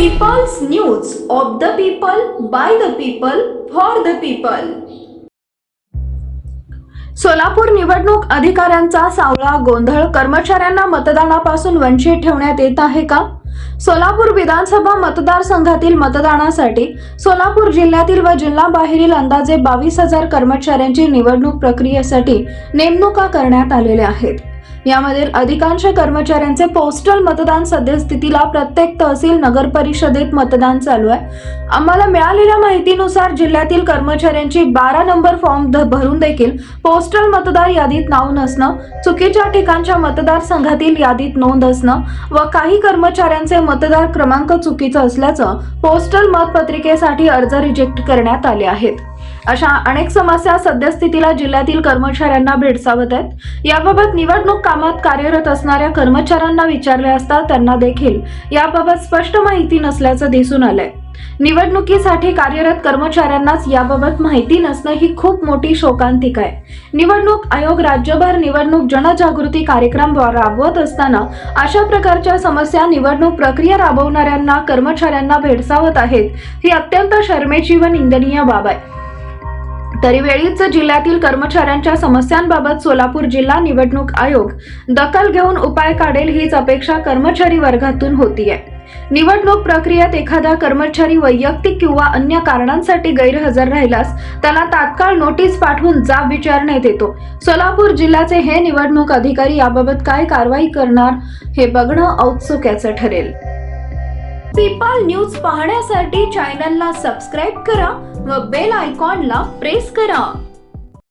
Peoples news of the people by the people for the people Solapur निवडणूक अधिकाऱ्यांचा सावळा गोंधळ. कर्मचाऱ्यांना मतदानापासून वंचित ठेवण्यात येत आहे का? सोलापूर विधानसभा मतदारसंघातील मतदानासाठी सोलापूर जिल्ह्यातील व जिल्हाबाहेरील अंदाजे बावीस हजार कर्मचाऱ्यांची निवडणूक प्रक्रियेसाठी नेमणुका करण्यात आलेल्या आहेत. यामधील अधिकांश कर्मचाऱ्यांचे पोस्टल मतदान सद्यस्थितीला प्रत्येक तहसील नगर परिषदेत मतदान चालू आहे. आम्हाला मिळालेल्या माहितीनुसार जिल्ह्यातील कर्मचाऱ्यांची बारा नंबर फॉर्म भरून देखील पोस्टल मतदार यादीत नाव नसणं चुकीच्या ठिकाणच्या मतदारसंघातील यादीत नोंद असणं व काही कर्मचाऱ्यांचे मतदार क्रमांक चुकीचं असल्याचं पोस्टल मतपत्रिकेसाठी अर्ज रिजेक्ट करण्यात आले आहेत. अशा अनेक समस्या सद्यस्थितीला जिल्ह्यातील कर्मचाऱ्यांना भेडसावत आहेत. याबाबत निवडणूक कामात कार्यरत असणाऱ्या कर्मचाऱ्यांना विचारले असता त्यांना देखील याबाबत स्पष्ट माहिती नसल्याचं दिसून आलंय. निवडणुकीसाठी कार्यरत कर्मचाऱ्यांनाच याबाबत माहिती नसणं ही खूप मोठी शोकांतिका आहे. निवडणूक आयोग राज्यभर निवडणूक जनजागृती कार्यक्रम राबवत असताना अशा प्रकारच्या समस्या निवडणूक प्रक्रिया राबवणाऱ्यांना कर्मचाऱ्यांना भेडसावत आहेत ही अत्यंत शर्मेची व निंदनीय बाब आहे. तरी वेळीच जिल्ह्यातील कर्मचाऱ्यांच्या समस्यांबाबत सोलापूर जिल्हा निवडणूक आयोग दखल घेऊन उपाय काढेल हीच अपेक्षा कर्मचारी वर्गातून होतीये. निवडणूक प्रक्रियेत एखादा कर्मचारी वैयक्तिक किंवा अन्य कारणांसाठी गैरहजर राहिल्यास त्याला तात्काळ नोटीस पाठवून जाब विचारण्यात येतो. सोलापूर जिल्ह्याचे हे निवडणूक अधिकारी याबाबत काय कारवाई करणार हे बघणं औत्सुक्याचं ठरेल. पीपल न्यूज पाहण्यासाठी चॅनलला सबस्क्राईब करा व बेल आयकॉनला प्रेस करा.